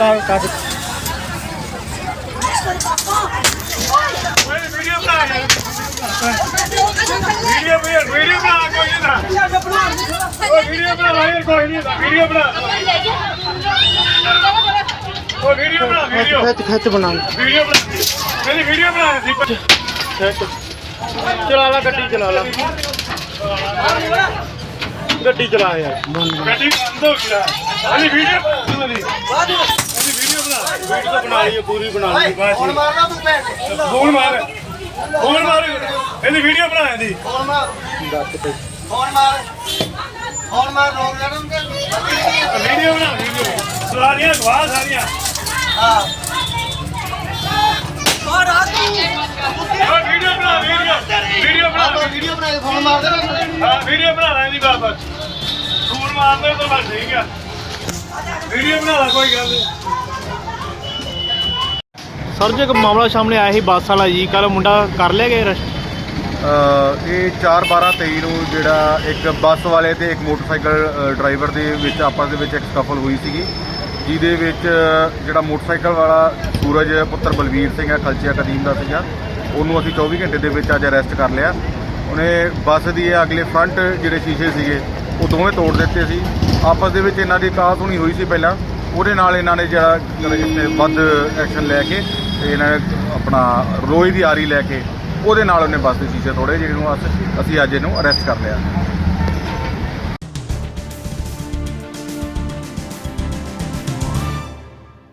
ਲਾ ਕੱਟ ਵੀਡੀਓ ਬਣਾ ਯਾਰ ਵੀਡੀਓ ਵੀਡੀਓ ਵੀਡੀਓ ਬਣਾ ਕੋਈ ਨਹੀਂ ਉਹ ਵੀਡੀਓ ਬਣਾ ਯਾਰ ਕੋਈ ਨਹੀਂ ਵੀਡੀਓ ਬਣਾ ਉਹ ਵੀਡੀਓ ਬਣਾ ਵੀਡੀਓ ਖਿੱਚ ਖਿੱਚ ਬਣਾ ਵੀਡੀਓ ਬਣਾ ਮੇਰੀ ਵੀਡੀਓ ਬਣਾ ਸੀ ਖਿੱਚ ਚਲਾ ਲਾ ਗੱਡੀ ਚਲਾ ਲਾ ਗੱਡੀ ਚਲਾ ਯਾਰ ਗੱਡੀ ਬੰਦ ਹੋ ਗਈ ਤਾਂ ਬਣਾ ਲਈ ਪੂਰੀ ਬਣਾ ਲਈ ਬਸ ਹੁਣ ਮਾਰਨਾ ਤੂੰ ਭੈਣ। ਫੋਨ ਮਾਰ। ਫੋਨ ਮਾਰ। ਇਹਦੀ ਵੀਡੀਓ ਬਣਾ ਇਹਦੀ। ਫੋਨ ਮਾਰ। ਦੱਸ ਤੇ ਫੋਨ ਮਾਰ। ਫੋਨ ਮਾਰ ਰੋਕ ਲੈਣਾ ਵੀਡੀਓ ਬਣਾ ਵੀਡੀਓ ਸਾਰੀਆਂ ਗਵਾਹ ਸਾਰੀਆਂ। ਹਾਂ। ਉਹ ਵੀਡੀਓ ਬਣਾ ਵੀਡੀਓ ਵੀਡੀਓ ਆਹ ਬਣਾ। ਤੂੰ ਵੀਡੀਓ ਬਣਾ ਕੇ ਫੋਨ ਮਾਰ ਦੇਣਾ ਹਾਂ ਵੀਡੀਓ ਬਣਾ ਲੈ ਇਹਦੀ ਵਾਪਸ। ਫੋਨ ਮਾਰਦੇ ਤਾਂ ਬਸ ਠੀਕ ਆ। ਵੀਡੀਓ ਬਣਾ ਲੈ ਕੋਈ ਗੱਲ ਨਹੀਂ ਸਰ ਜੀ ਇੱਕ ਮਾਮਲਾ ਸਾਹਮਣੇ ਆਇਆ ਸੀ ਬੱਸ ਵਾਲਾ ਜੀ ਕੱਲ ਮੁੰਡਾ ਕਰ ਲਿਆ ਗਿਆ ਅਰੈਸਟ ਅ, ਇਹ 4/12/23 ਨੂੰ ਜਿਹੜਾ ਇੱਕ ਬੱਸ ਵਾਲੇ ਤੇ ਇੱਕ ਮੋਟਰਸਾਈਕਲ ਡਰਾਈਵਰ ਦੇ ਵਿੱਚ ਆਪਸ ਦੇ ਵਿੱਚ ਇੱਕ ਸਫਲ ਹੋਈ ਸੀਗੀ ਜਿਹਦੇ ਵਿੱਚ ਜਿਹੜਾ ਮੋਟਰਸਾਈਕਲ ਵਾਲਾ ਸੂਰਜ ਪੁੱਤਰ ਬਲਵੀਰ ਸਿੰਘ ਹੈ ਖਲਚੀਆ ਕਦੀਮ ਦਾ ਸੀਗਾ ਉਹਨੂੰ ਅਸੀਂ 24 ਘੰਟੇ ਦੇ ਵਿੱਚ ਅੱਜ ਅਰੈਸਟ ਕਰ ਲਿਆ। ਉਹਨੇ ਬੱਸ ਦੀ ਇਹ ਅਗਲੇ ਫਰੰਟ ਜਿਹੜੇ ਸ਼ੀਸ਼ੇ ਸੀਗੇ ਉਹ ਦੋਵੇਂ ਤੋੜ ਦਿੱਤੇ ਸੀ। ਆਪਸ ਦੇ ਵਿੱਚ ਇਹਨਾਂ ਦੀ ਕਾਹ ਸੁਣੀ ਹੋਈ ਸੀ ਪਹਿਲਾਂ ਉਹਦੇ ਨਾਲ ਇਹਨਾਂ ਨੇ ਜਿਹੜਾ ਜਿਹੜਾ ਵੱਧ ਐਕਸ਼ਨ ਲੈ ਕੇ ਇਹਨਾਂ ਆਪਣਾ ਰੋਈ ਦੀ ਆਰੀ ਲੈ ਕੇ ਉਹਦੇ ਨਾਲ ਉਹਨੇ ਬੱਸ ਦੇ ਸ਼ੀਸ਼ੇ ਤੋੜੇ, ਜਿਹਨੂੰ ਅਸ- ਅਸੀਂ ਅੱਜ ਇਹਨੂੰ ਅਰੈਸਟ ਕਰ ਲਿਆ।